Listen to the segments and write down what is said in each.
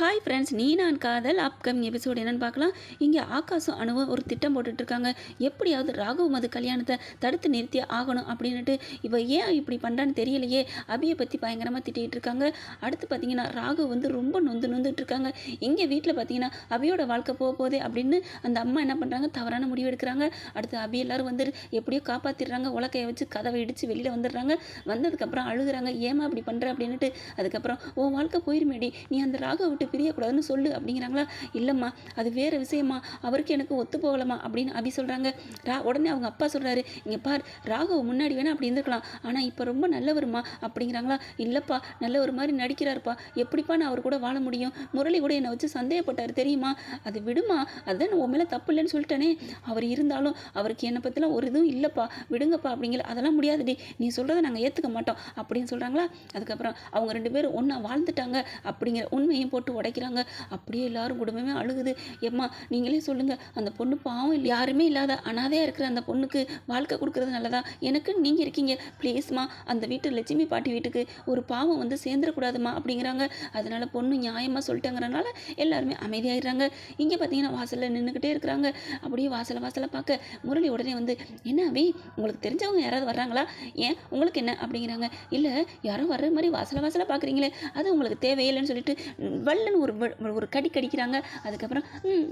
Hi friends நீ நான் காதல். அப்கமிங் எபிசோடு என்னென்னு பார்க்கலாம். இங்கே ஆகாசம் அணுவும் ஒரு திட்டம் போட்டுட்ருக்காங்க. எப்படியாவது ராகவ் மது கல்யாணத்தை தடுத்து நிறுத்தி ஆகணும் அப்படின்னுட்டு இவள் ஏன் இப்படி பண்ணுறான்னு தெரியலையே. அபியை பற்றி பயங்கரமாக திட்டிகிட்டு இருக்காங்க. அடுத்து பார்த்தீங்கன்னா ராகவ் வந்து ரொம்ப நொந்து நொந்துட்டு இருக்காங்க இங்கே வீட்டில் பார்த்தீங்கன்னா அபியோட வாழ்க்கை போக போதே அப்படின்னு அந்த அம்மா என்ன பண்ணுறாங்க தவறான முடிவு எடுக்கிறாங்க. அடுத்து அபி எல்லாரும் வந்து எப்படியோ காப்பாற்றிடுறாங்க உலக்கையை வச்சு கதவை இடித்து வெளியில் வந்துடுறாங்க. வந்ததுக்கப்புறம் அழுகுறாங்க. ஏமா அப்படி பண்ணுற அப்படின்ட்டு அதுக்கப்புறம் உன் வாழ்க்கை போயிருமேடி. நீ அந்த ராகவ் விட்டு பிரியக்கூடாதுன்னு சொல்லு அப்படிங்கிறாங்களா? இல்லைம்மா அது வேறு விஷயமா. அவருக்கு எனக்கு ஒத்து போகலம்மா அப்படின்னு அபி சொல்கிறாங்க ரா உடனே அவங்க அப்பா சொல்கிறாரு இங்கே பார் ராகவ் முன்னாடி வேணா அப்படி இருந்திருக்கலாம். ஆனால் இப்போ ரொம்ப நல்லவருமா அப்படிங்கிறாங்களா? இல்லைப்பா நல்லவர் மாதிரி நடிக்கிறாருப்பா. எப்படிப்பா நான் அவர் கூட வாழ முடியும்? முரளி கூட என்னை வச்சு சந்தேகப்பட்டார் தெரியுமா? அது விடுமா? அதுதான் உன் மேலே தப்பு இல்லைன்னு சொல்லிட்டேனே. அவர் இருந்தாலும் அவருக்கு என்னை பற்றிலாம் ஒரு இதுவும் இல்லைப்பா. விடுங்கப்பா அப்படிங்கிற அதெல்லாம் முடியாதுடி. நீ சொல்கிறத நாங்கள் ஏற்றுக்க மாட்டோம் அப்படின்னு சொல்கிறாங்களா அதுக்கப்புறம் அவங்க ரெண்டு பேரும் ஒன்றா வாழ்ந்துட்டாங்க அப்படிங்கிற உண்மையும் போட்டு உடைக்கிறாங்க. அப்படியே எல்லாரும் குடும்பமே அழுகுது. எம்மா நீங்களே சொல்லுங்கள் அந்த பொண்ணு பாவம் இல்லை யாருமே இல்லாத அனாதையாக இருக்கிற அந்த பொண்ணுக்கு வாழ்க்கை கொடுக்குறது நல்லதா? எனக்கு நீங்கள் இருக்கீங்க. ப்ளீஸ்மா அந்த வீட்டு லட்சுமி பாட்டி வீட்டுக்கு ஒரு பாவம் வந்து சேர்ந்துடக்கூடாதுமா அப்படிங்கிறாங்க. அதனால் பொண்ணு நியாயமாக சொல்லிட்டாங்கிறனால எல்லாருமே அமைதியாயிடுறாங்க. இங்கே பார்த்தீங்கன்னா வாசலில் நின்றுக்கிட்டே இருக்கிறாங்க. அப்படியே வாசலை வாசலை பார்க்க முரளி உடனே வந்து என்ன அபி உங்களுக்கு தெரிஞ்சவங்க யாராவது வர்றாங்களா? ஏன்? உங்களுக்கு என்ன? அப்படிங்கிறாங்க. இல்லை யாரும் வர்ற மாதிரி வாசலை வாசலை பார்க்குறீங்களே அது உங்களுக்கு தேவையில்லைன்னு சொல்லிட்டு வல்ல வல்லுன்னு ஒரு ஒரு கடி கடிக்கிறாங்க. அதுக்கப்புறம்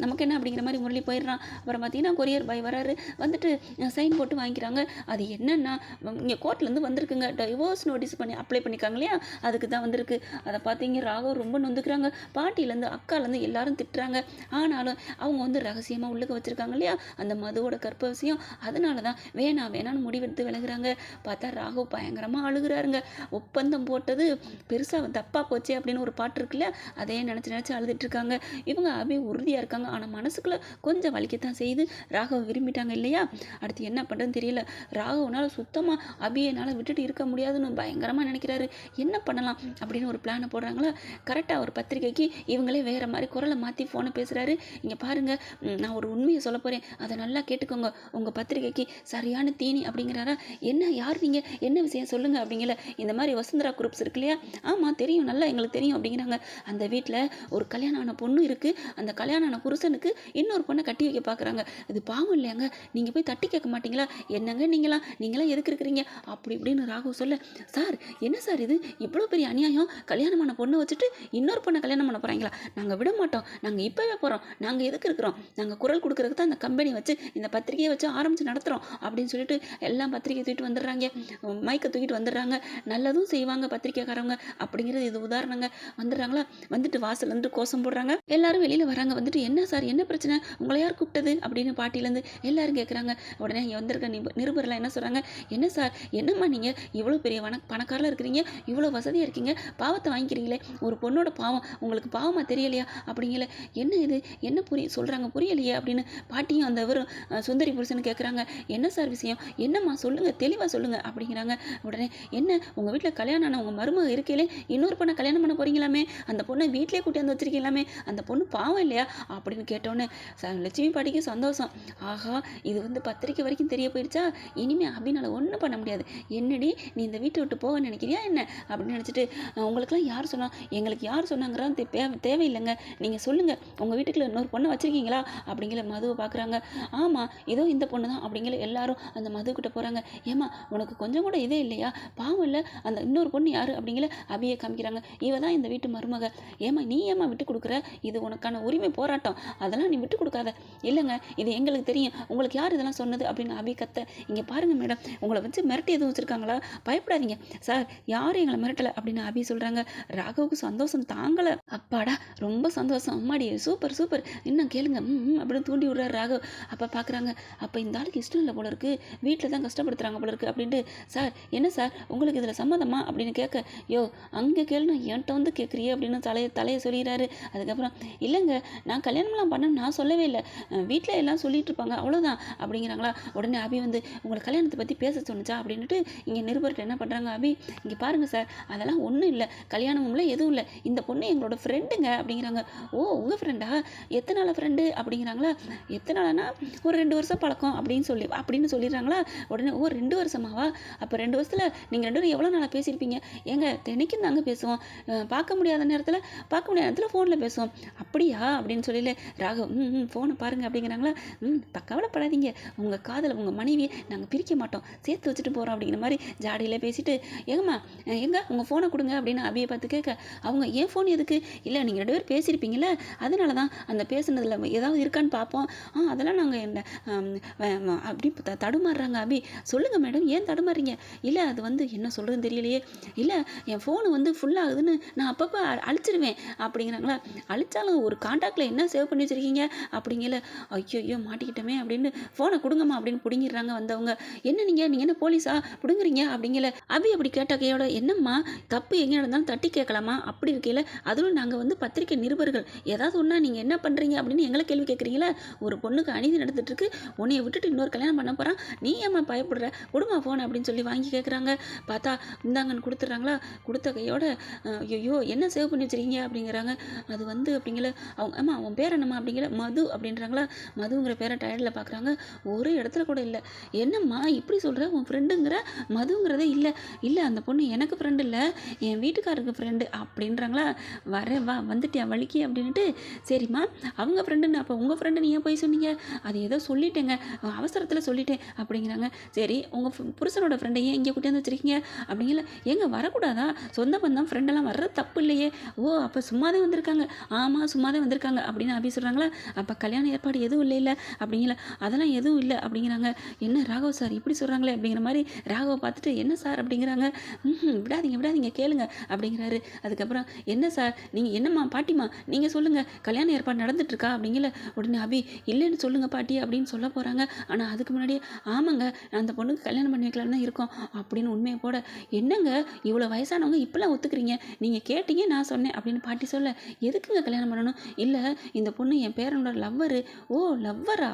நமக்கு என்ன? அப்படிங்கிற மாதிரி முரளி போயிடுறான். அப்புறம் பார்த்தீங்கன்னா கொரியர் பாய் வராரு. வந்துட்டு சைன் போட்டு வாங்கிக்கிறாங்க. அது என்னென்னா இங்கே கோர்ட்லேருந்து வந்திருக்குங்க. டைவோர்ஸ் நோட்டீஸ் பண்ணி அப்ளை பண்ணிக்காங்க இல்லையா? அதுக்கு தான் வந்திருக்கு. அதை பார்த்தீங்க ராகவ் ரொம்ப நொந்துக்கிறாங்க. பாட்டிலேருந்து அக்காலேருந்து எல்லாரும் திட்டுறாங்க. ஆனாலும் அவங்க வந்து ரகசியமாக உள்ளுக்க வச்சுருக்காங்க இல்லையா? அந்த மதுவோட கற்ப விஷயம் அதனால தான் வேணாம் வேணாம்னு முடிவெடுத்து விலகுறாங்க. பார்த்தா ராகவ் பயங்கரமாக அழுகுறாருங்க. ஒப்பந்தம் போட்டது பெருசாக தப்பாக போச்சே அப்படின்னு ஒரு பாட்டு இருக்குல்ல அதே நினச்சி நினச்சி அழுதுட்டு இருக்காங்க. இவங்க அபி உறுதியாக இருக்காங்க. ஆனால் மனசுக்குள்ளே கொஞ்சம் வலிக்கத்தான் செய்யுது. ராகவ விரும்பிட்டாங்க இல்லையா? அடுத்து என்ன பண்ணுறதுன்னு தெரியல. ராகவனால் சுத்தமாக அபியை என்னால் விட்டுட்டு இருக்க முடியாதுன்னு பயங்கரமாக நினைக்கிறாரு. என்ன பண்ணலாம் அப்படின்னு ஒரு பிளானை போடுறாங்களா? கரெக்டாக ஒரு பத்திரிக்கைக்கு இவங்களே வேறு மாதிரி குரலை மாற்றி ஃபோனை பேசுகிறாரு இங்கே பாருங்கள் நான் ஒரு உண்மையை சொல்ல போகிறேன் அதை நல்லா கேட்டுக்கோங்க. உங்கள் பத்திரிக்கைக்கு சரியான தீனி அப்படிங்கிறாரா? என்ன யார் நீங்கள் என்ன விஷயம் சொல்லுங்கள் அப்படிங்கல. இந்த மாதிரி வசுந்தரா குரூப்ஸ் இருக்கு இல்லையா? ஆமாம் தெரியும். நல்லா எங்களுக்கு தெரியும் அப்படிங்கிறாங்க. அந்த வீட்டில் ஒரு கல்யாணம் ஆன பொண்ணு இருக்குது அந்த கல்யாணம் ஆன புருஷனுக்கு இன்னொரு பொண்ணை கட்டி வைக்க பார்க்குறாங்க. இது பாவம் இல்லையாங்க? நீங்கள் போய் தட்டி கேட்க மாட்டீங்களா? என்னங்க நீங்களாம் நீங்களாம் எதுக்கு இருக்கிறீங்க? அப்படி இப்படின்னு ராகு சொல்ல சார் என்ன சார் இது? இவ்வளோ பெரிய அநியாயம். கல்யாணமான பொண்ணை வச்சுட்டு இன்னொரு பொண்ணை கல்யாணம் பண்ண போகிறாங்களா நாங்கள் விட மாட்டோம். நாங்கள் இப்போவே போகிறோம் நாங்கள் எதுக்கு இருக்கிறோம்? நாங்கள் குரல் கொடுக்குறதுக்கு தான் அந்த கம்பெனி வச்சு இந்த பத்திரிக்கையை வச்சு ஆரம்பித்து நடத்துகிறோம் அப்படின்னு சொல்லிட்டு எல்லாம் பத்திரிகை தூக்கிட்டு வந்துடுறாங்க. மைக்கை தூக்கிட்டு வந்துடுறாங்க. நல்லதும் செய்வாங்க பத்திரிக்கைக்காரவங்க. அப்படிங்கிறது இது உதாரணங்க. வந்துடுறாங்களா? வந்துட்டு வாசல் வந்து கோஷம் போடுறாங்க. எல்லாரும் வெளியில் வராங்க. வந்துட்டு என்ன சார்? என்ன பிரச்சனை? உங்களை யார் கூப்பிட்டது? அப்படின்னு பாட்டிலேருந்து எல்லாரும் கேட்குறாங்க உடனே இங்கே வந்திருக்க நிப நிருபர்லாம் என்ன சொல்கிறாங்க என்ன சார்? என்னம்மா நீங்கள் இவ்வளோ பெரிய வன பணக்காரில் இருக்கிறீங்க. இவ்வளோ வசதியாக இருக்கீங்க. பாவத்தை வாங்கிக்கிறீங்களே. ஒரு பொண்ணோட பாவம். உங்களுக்கு பாவமாக தெரியலையா? அப்படிங்கல என்ன இது? என்ன புரிய சொல்கிறாங்க புரியலையே? அப்படின்னு பாட்டியும் அந்த இவரும் சுந்தரி புருஷன் கேட்குறாங்க என்ன சார் விஷயம்? என்னம்மா? சொல்லுங்கள் தெளிவாக சொல்லுங்கள் அப்படிங்கிறாங்க. உடனே என்ன? உங்கள் வீட்டில் கல்யாணம் ஆன உங்கள் மருமக இருக்கையிலே இன்னொரு பொண்ணை கல்யாணம் பண்ண போறீங்களாமே? அந்த பொண்ணை வீட்டிலே கூட்டியாந்து வச்சிருக்கீங்களாமே அந்த பொண்ணு பாவம் இல்லையா? அப்படின்னு கேட்டோன்னே லட்சுமி பாட்டிக்கு சந்தோஷம். ஆஹா இது வந்து பத்திரிக்கை வரைக்கும் தெரிய போயிடுச்சா? இனிமேல் அபினால் ஒன்றும் பண்ண முடியாது. என்னடி நீ இந்த வீட்டை விட்டு போக நினைக்கிறியா என்ன? அப்படின்னு நினச்சிட்டு உங்களுக்குலாம் யார் சொன்னா எங்களுக்கு யார் சொன்னாங்கிறது தே- தேவை தேவையில்லைங்க. நீங்கள் சொல்லுங்கள் உங்கள் வீட்டுக்குள்ள இன்னொரு பொண்ணை வச்சுருக்கீங்களா? அப்படிங்கிற மதுவை பார்க்குறாங்க ஆமாம் இதோ இந்த பொண்ணு தான் அப்படிங்கிற எல்லாரும் அந்த மதுக்கிட்ட போகிறாங்க ஏமா உனக்கு கொஞ்சம் கூட இதே இல்லையா? பாவம் இல்லை. அந்த இன்னொரு பொண்ணு யார்? அப்படிங்கிற அபியை காமிக்கிறாங்க. இவ தான் இந்த வீட்டு மருமக. ஏமா நீ ஏமா விட்டு கொடுக்குற? இது உனக்கான உரிமை போராட்டம். அதெல்லாம் நீ விட்டு கொடுக்காத. இல்லைங்க இது எங்களுக்கு தெரியும். உங்களுக்கு யார் இதெல்லாம் சொன்னது அப்படின்னு அபி கத்த இங்கே பாருங்க மேடம் உங்களை வச்சு மிரட்டி எதுவும் வச்சுருக்காங்களா? பயப்படாதீங்க. சார் யாரும் எங்களை மிரட்டலை அப்படின்னு அபி சொல்கிறாங்க ராகவுக்கு சந்தோஷம் தாங்கலை. அப்பாடா ரொம்ப சந்தோஷம். அம்மாடி சூப்பர் சூப்பர். இன்னும் கேளுங்க. ம் அப்படின்னு தூண்டி விடுறாரு ராகவ். அப்போ பார்க்குறாங்க அப்போ இந்த ஆளுக்கு இஷ்டம் இல்லை போல இருக்கு. வீட்டில் தான் கஷ்டப்படுத்துறாங்க போல இருக்கு அப்படின்ட்டு சார் என்ன சார்? உங்களுக்கு இதில் சம்மதமா? அப்படின்னு கேட்க யோ அங்கே கேளுனா என்கிட்ட வந்து கேட்குறியே அப்படின்னு தலையை தலையை சொல்லிடுறாரு அதுக்கப்புறம் இல்லைங்க நான் கல்யாணம்லாம் பண்ண நான் சொல்லவே இல்லை. வீட்டில் எல்லாம் சொல்லிட்டு இருப்பாங்க அவ்வளோதான் அப்படிங்கிறாங்களா. உடனே அபி வந்து உங்களை கல்யாணத்தை பற்றி பேச சொன்னுச்சா அப்படின்ட்டு இங்கே நிருபர்கிட்ட என்ன பண்ணுறாங்க அபி? இங்கே பாருங்கள் சார் அதெல்லாம் ஒன்றும் இல்லை. கல்யாணமும் இல்லை எதுவும் இல்லை. இந்த பொண்ணு எங்களோட ஃப்ரெண்டுங்க அப்படிங்கிறாங்க. ஓ உங்கள் ஃப்ரெண்டா எத்தனை நாள் ஃப்ரெண்டு அப்படிங்கிறாங்களா. எத்தனை நாளானா? ஒரு ரெண்டு வருஷம் பழக்கம். அப்படின்னு சொல்லி அப்படின்னு சொல்லிடுறாங்களா. உடனே ஓ ரெண்டு வருஷமாவா? அப்போ ரெண்டு வருஷத்தில் நீங்கள் ரெண்டு பேரும் எவ்வளோ நாளாக பேசியிருப்பீங்க? ஏங்க தினைக்கும் தாங்க பேசுவோம். பார்க்க முடியாத நேரத்தில் பார்க்க முடியாத நேரத்தில் ஃபோனில் பேசுவோம். அப்படியா? அப்படின்னு சொல்லியில் ராகவ் ம் ம் ஃபோனை பாருங்க அப்படிங்கிறாங்களா? ம் கவலைப்படாதீங்க. உங்கள் காதலை உங்கள் மனைவியை நாங்கள் பிரிக்க மாட்டோம். சேர்த்து வச்சுட்டு போகிறோம் அப்படிங்கிற மாதிரி ஜாடியில் பேசிட்டு ஏங்கம்மா எங்க? உங்கள் ஃபோனை கொடுங்க அப்படின்னு அபியை பார்த்து கேட்க அவங்க ஏன் ஃபோன் எதுக்கு? இல்லை நீங்கள் ரெண்டு பேரும் பேசியிருப்பீங்கள அதனால தான் அந்த பேசுனதில் ஏதாவது இருக்கான்னு பார்ப்போம். ஆ அதெல்லாம் நாங்கள் என்ன அப்படி த- தடுமாறுறாங்க அபி. சொல்லுங்கள் மேடம் ஏன் தடுமாறுறீங்க? இல்லை அது வந்து என்ன சொல்கிறதுன்னு தெரியலையே. இல்லை என் ஃபோனு வந்து ஃபுல்லாகுதுன்னு நான் அப்பப்போ அ- அழிச்சிருவேன். அப்படிங்கிறாங்களா? அழிச்சாலும் ஒரு காண்டாக்டில் என்ன சேவ் பண்ணி வச்சுருக்கீங்க? அப்படிங்கல ஐயோ ஐயோ மாட்டிக்கிட்டோமே அப்படின்னு ஃபோனை கொடுங்கம்மா அப்படின்னு பிடுங்கிடுறாங்க வந்தவங்க. என்ன நீங்கள் நீங்கள் என்ன போலீஸா? பிடுங்குறீங்க? அப்படிங்கல அபி அப்படி கேட்ட கையோட என்னம்மா? தப்பு எங்கே நடந்தாலும் தட்டி கேட்கலாமா? அப்படி இருக்கையில் அதுவும் நாங்கள் வந்து பத்திரிக்கை நிருபர்கள். ஏதாவது ஒன்றா நீங்கள் என்ன பண்ணுறீங்க அப்படின்னு எங்களை கேள்வி கேட்குறீங்களா ஒரு பொண்ணுக்கு அநீதி நடந்துட்டு இருக்கு உன்னைய விட்டுட்டு இன்னொரு கல்யாணம் பண்ண போகிறான் நீ ஏம்மா பயப்படுற? கொடுமா ஃபோன் அப்படின்னு சொல்லி வாங்கி கேட்குறாங்க. பார்த்தா இந்தாங்கன்னு கொடுத்துட்றாங்களா? கொடுத்த கையோட ஐயோ என்ன சேவ் பண்ணி வச்சிருக்கீங்க? அப்படிங்கிறாங்க. அது வந்து அப்படிங்கிற அவங்க அம்மா அவன் பேர் என்னம்மா அப்படிங்கிற மது அப்படின்றாங்களா? மதுங்கிற பேரை டயர்டில் பார்க்குறாங்க ஒரு இடத்துல கூட இல்லை. என்னம்மா இப்படி சொல்கிற உன் ஃப்ரெண்டுங்கிற மதுங்கிறதே இல்லை. இல்லை அந்த பொண்ணு எனக்கு ஃப்ரெண்டு இல்லை. என் வீட்டுக்காரருக்கு ஃப்ரெண்டு அப்படின்றாங்களா? வரேன் வா வந்துட்டியா வலிக்கு அப்படின்ட்டு சரிம்மா அவங்க ஃப்ரெண்டுன்னு அப்போ உங்கள் ஃப்ரெண்டு நீ ஏன் போய் சொன்னீங்க? அது ஏதோ சொல்லிட்டேங்க. அவசரத்தில் சொல்லிட்டேன் அப்படிங்கிறாங்க. சரி உங்கள் புருஷனோட ஃப்ரெண்டை ஏன் இங்கே கூட்டியாந்து வச்சிருக்கீங்க? அப்படிங்கல எங்கே வரக்கூடாதா? சொந்த பந்தம் ஃப்ரெண்டெல்லாம் வர்றது தப்பு இல்லையே. ஓ அப்போ சும்மா தான் வந்திருக்காங்க. ஆமாம் சும்மா தான் வந்திருக்காங்க அப்படின்னு அபி சொல்கிறாங்களா அப்போ கல்யாண ஏற்பாடு எதுவும் இல்லை இல்லை அப்படிங்கல. அதெல்லாம் எதுவும் இல்லை அப்படிங்கிறாங்க. என்ன ராகவ் சார் இப்படி சொல்கிறாங்களே அப்படிங்கிற மாதிரி ராகவை பார்த்துட்டு என்ன சார் அப்படிங்கிறாங்க? ம் விடாதீங்க விடாதீங்க கேளுங்க அப்படிங்கிறாரு. அதுக்கப்புறம் என்ன சார்? நீங்கள் என்னம்மா பாட்டிம்மா நீங்கள் சொல்லுங்கள் கல்யாண ஏற்பாடு நடந்துட்டுருக்கா அப்படிங்கல. உடனே அபி இல்லைன்னு சொல்லுங்கள் பாட்டி அப்படின்னு சொல்ல போகிறாங்க ஆனால் அதுக்கு முன்னாடியே ஆமாங்க நான் அந்த பொண்ணுக்கு கல்யாணம் பண்ணி வைக்கலான்னு தான் இருக்கோம் அப்படின்னு உண்மையை போட என்னங்க இவ்வளோ வயசானவங்க இப்போலாம் ஒத்துக்கிறீங்க? நீங்கள் கேட்டீங்க நான் சொன்னேன் அப்படின்னு பாட்டி சொல்ல எதுக்குங்க கல்யாணம் பண்ணணும்? இல்லை இந்த பொண்ணு என் பேரனோட லவ்வரு ஓ லவ்வரா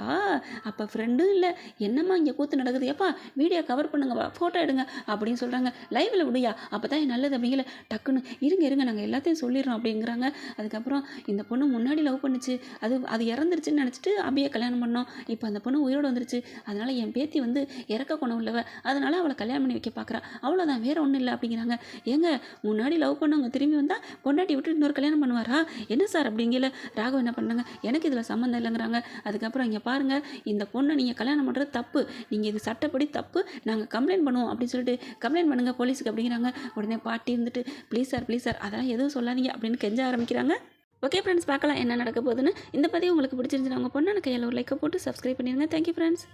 அப்போ ஃப்ரெண்டும் இல்லை. என்னம்மா இங்கே கூத்து நடக்குது? ஏப்பா வீடியோ கவர் பண்ணுங்க ஃபோட்டோ எடுங்க அப்படின்னு சொல்கிறாங்க லைவில் விடுயா? அப்போ தான் நல்லது அப்படிங்கல டக்குன்னு இருங்க இருங்க நாங்கள் எல்லாத்தையும் சொல்லிடுறோம் அப்படிங்கிறாங்க. அதுக்கப்புறம் இந்த பொண்ணு முன்னாடி லவ் பண்ணுச்சு. அது அது இறந்துருச்சுன்னு நினச்சிட்டு அப்படியே கல்யாணம் பண்ணோம். இப்போ அந்த பொண்ணு உயிரோடு வந்துருச்சு. அதனால் என் பேத்தி வந்து இறக்க குணம் உள்ளவ அதனால் அவளை கல்யாணம் பண்ணி வைக்க பார்க்குறா அவ்வளோதான் வேற ஒன்றும் இல்லை அப்படிங்கிறாங்க. ஏங்க முன்னாடி லவ் பண்ணவங்க திரும்பி வந்தால் பொண்டாட்டி விட்டு இன்னொரு கல்யாணம் பண்ணுவாரா? என்ன சார் அப்படிங்கல ராகவ் என்ன பண்ணாங்க? எனக்கு இதில் சம்மந்தம் இல்லைங்கிறாங்க. அதுக்கப்புறம் இங்கே பாருங்கள் இந்த பொண்ணை நீங்கள் கல்யாணம் பண்ணுறது தப்பு. நீங்கள் இது சட்டப்படி தப்பு. நாங்கள் கம்ப்ளைண்ட் பண்ணுவோம் அப்படின்னு சொல்லிட்டு கம்ப்ளைண்ட் பண்ணுங்கள் போலீஸுக்கு அப்படிங்கிறாங்க. உடனே பாட்டி இருந்துட்டு ப்ளீஸ் சார் ப்ளீஸ் சார் அதெல்லாம் எதுவும் சொல்லாதீங்க அப்படின்னு கெஞ்ச ஆரம்பிக்கிறாங்க. ஓகே ஃப்ரெண்ட்ஸ் பார்க்கலாம் என்ன நடக்க போகுதுன்னு. இந்த பதிவு உங்களுக்கு பிடிச்சிருந்துச்சு உங்கள் பொண்ணு கையில் ஒரு லைக்கை போட்டு சப்ஸ்கிரைப் பண்ணிடுங்க தேங்க்யூ ஃப்ரெண்ட்ஸ்